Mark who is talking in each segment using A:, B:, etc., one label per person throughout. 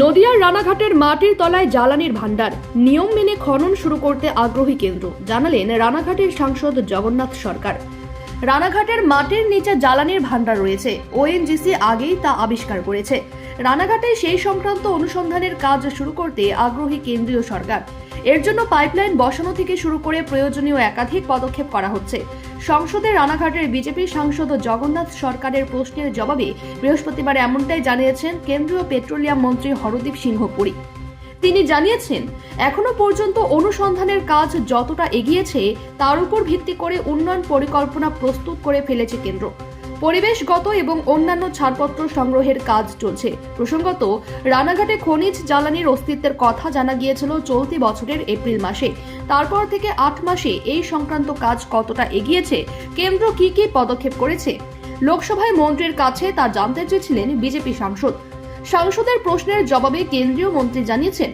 A: নদিয়ার রানাঘাটের মাটির তলায় জ্বালানির ভাণ্ডার। নিয়ম মেনে খনন শুরু করতে আগ্রহী কেন্দ্র, জানালেন রানাঘাটের সাংসদ জগন্নাথ সরকার। রানাঘাটের মাটির নিচে জ্বালানির ভাণ্ডার রয়েছে, ওএনজিসি আগেই তা আবিষ্কার করেছে। রানাঘাটে সেই সংক্রান্ত অনুসন্ধানের কাজ শুরু করতে আগ্রহী কেন্দ্রীয় সরকার। এর জন্য পাইপলাইন বসানো থেকে শুরু করে প্রয়োজনীয় একাধিক পদক্ষেপ করা হচ্ছে। সংসদে রানাঘাটের বিজেপি সাংসদ জগন্নাথ সরকারের প্রশ্নের জবাবে বৃহস্পতিবার এমনটাই জানিয়েছেন কেন্দ্রীয় পেট্রোলিয়াম মন্ত্রী হরদীপ সিংহ পুরী। তিনি জানিয়েছেন, এখনও পর্যন্ত অনুসন্ধানের কাজ যতটা এগিয়েছে, তার উপর ভিত্তি করে উন্নয়ন পরিকল্পনা প্রস্তুত করে ফেলেছে কেন্দ্র। পরিবেশগত এবং অন্যান্য ছাড়পত্র সংগ্রহের কাজ চলছে। প্রসঙ্গত, রানাঘাটে খনিজ জ্বালানির অস্তিত্বের কথা জানা গিয়েছিল চলতি বছরের এপ্রিল মাসে। তারপর থেকে আট মাসে এই সংক্রান্ত কাজ কতটা এগিয়েছে, কেন্দ্র কি কি পদক্ষেপ করেছে? লোকসভায় মন্ত্রীর কাছে তা জানতে চেয়েছিলেন বিজেপি সাংসদ। সাংসদের প্রশ্নের জবাবে কেন্দ্রীয় মন্ত্রী জানিয়েছেন,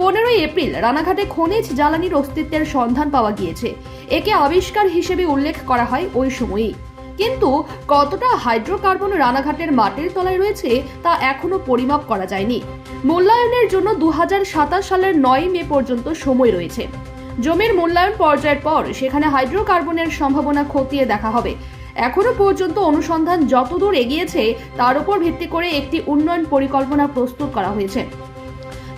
A: পনেরোই এপ্রিল রানাঘাটে খনিজ জ্বালানির অস্তিত্বের সন্ধান পাওয়া গিয়েছে। একে আবিষ্কার হিসেবে উল্লেখ করা হয় ওই সময়ই। কিন্তু কতটা হাইড্রোকার্বন রানাঘাটের মাটির তলায় রয়েছে তা এখনও পরিমাপ করা যায়নি। মূল্যায়নের জন্য দু সালের নয় মে পর্যন্ত সময় রয়েছে। জমির মূল্যায়ন পর্যায়ের পর সেখানে হাইড্রোকার্বনের সম্ভাবনা খতিয়ে দেখা হবে। এখনও পর্যন্ত অনুসন্ধান যতদূর এগিয়েছে, তার উপর ভিত্তি করে একটি উন্নয়ন পরিকল্পনা প্রস্তুত করা হয়েছে।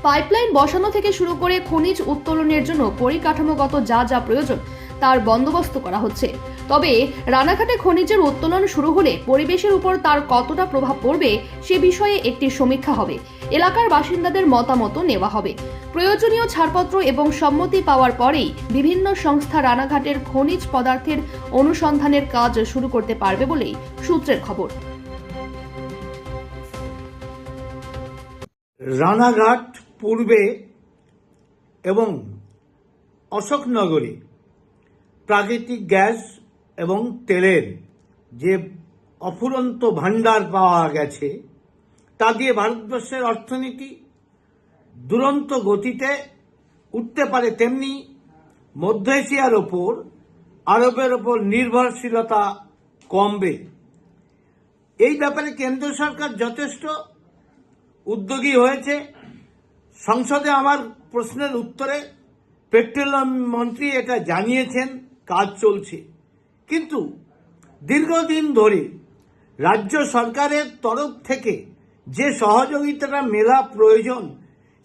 A: পাইপলাইন বসানো থেকে শুরু করে খনিজ উত্তোলনের জন্য পরিকাঠামোগত যা যা প্রয়োজন, তার বন্দোবস্ত করা হচ্ছে। তবে রানাঘাটে খনিজের উত্তোলন শুরু হলে পরিবেশের উপর তার কতটা প্রভাব পড়বে সে বিষয়ে একটি সমীক্ষা হবে। এলাকার বাসিন্দাদের মতামত নেওয়া হবে। প্রয়োজনীয় ছাড়পত্র এবং সম্মতি পাওয়ার পরেই বিভিন্ন সংস্থা রানাঘাটের খনিজ পদার্থের অনুসন্ধানের কাজ শুরু করতে পারবে বলেই সূত্রের খবর।
B: রানাঘাট পূর্বে এবং অশোকনগরে প্রাকৃতিক গ্যাস এবং তেলের যে অফুরন্ত ভাণ্ডার পাওয়া গেছে, তা দিয়ে ভারতবর্ষের অর্থনীতি দুরন্ত গতিতে উঠতে পারে তেমনি মধ্য এশিয়ার ওপর, আরবের ওপর নির্ভরশীলতা কমবে। এই ব্যাপারে কেন্দ্র সরকার যথেষ্ট উদ্যোগী হয়েছে। সংসদে আমার প্রশ্নের উত্তরে পেট্রোলিয়াম মন্ত্রী এটা জানিয়েছেন, কাজ চলছে। কিন্তু দীর্ঘদিন ধরে রাজ্য সরকারের তরফ থেকে যে সহযোগিতাটা মেলা প্রয়োজন,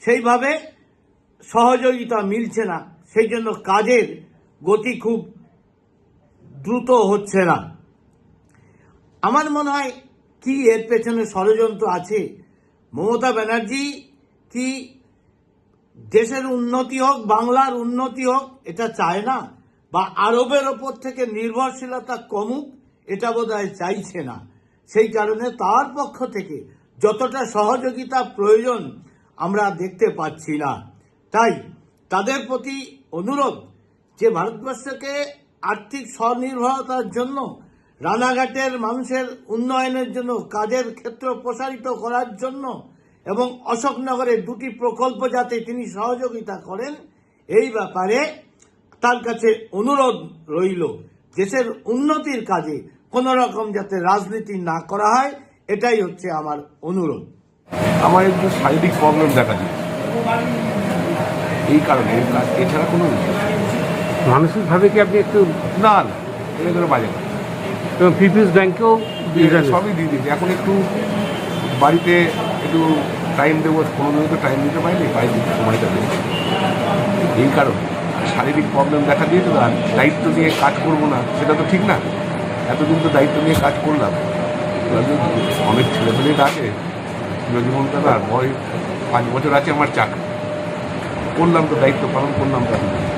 B: সেইভাবে সহযোগিতা মিলছে না। সেই জন্য কাজের গতি খুব দ্রুত হচ্ছে না। আমার মনে হয় কি এর পেছনে ষড়যন্ত্র আছে? মমতা ব্যানার্জি কি দেশের উন্নতি হোক, বাংলার উন্নতি হোক, এটা চায় না? বা আরবের ওপর থেকে নির্ভরশীলতা কমুক, এটা বোধ চাইছে না। সেই কারণে তার পক্ষ থেকে যতটা সহযোগিতা প্রয়োজন আমরা দেখতে পাচ্ছি না। তাই তাদের প্রতি অনুরোধ যে ভারতবর্ষকে আর্থিক স্বনির্ভরতার জন্য, রানাঘাটের মানুষের উন্নয়নের জন্য, কাজের ক্ষেত্র প্রসারিত করার জন্য এবং অশোকনগরে দুটি প্রকল্প যাতে তিনি সহযোগিতা করেন, এই ব্যাপারে তার কাছে অনুরোধ রইল দেশের উন্নতির কাজে কোনো রকম যাতে রাজনীতি না করা হয় এটাই হচ্ছে আমার অনুরোধ।
C: আমার একটু শারীরিক প্রবলেম দেখা দিচ্ছে এই কারণে এছাড়া কোনো।
D: মানসিকভাবে কি আপনি একটু
C: না না এটা কোনো বাজে
D: এবং পিপিএস ব্যাংকেও
C: এটা সবই দিয়ে দিয়েছি। এখন একটু বাড়িতে একটু টাইম দেবো কোনো দিনও তো টাইম দিতে পারিনি বাড়িতে সময়টা দেবো এই কারণে। শারীরিক প্রবলেম দেখা দিয়েছে তো, আর দায়িত্ব নিয়ে কাজ করব না, সেটা তো ঠিক না। এতদিন তো দায়িত্ব নিয়ে কাজ করলাম। অনেক ছেলেপেলেরা আছে চিরজীবন দাদা বয়স পাঁচ বছর আছে আমার চাকরি। করলাম তো, দায়িত্ব পালন করলাম তো। এখন।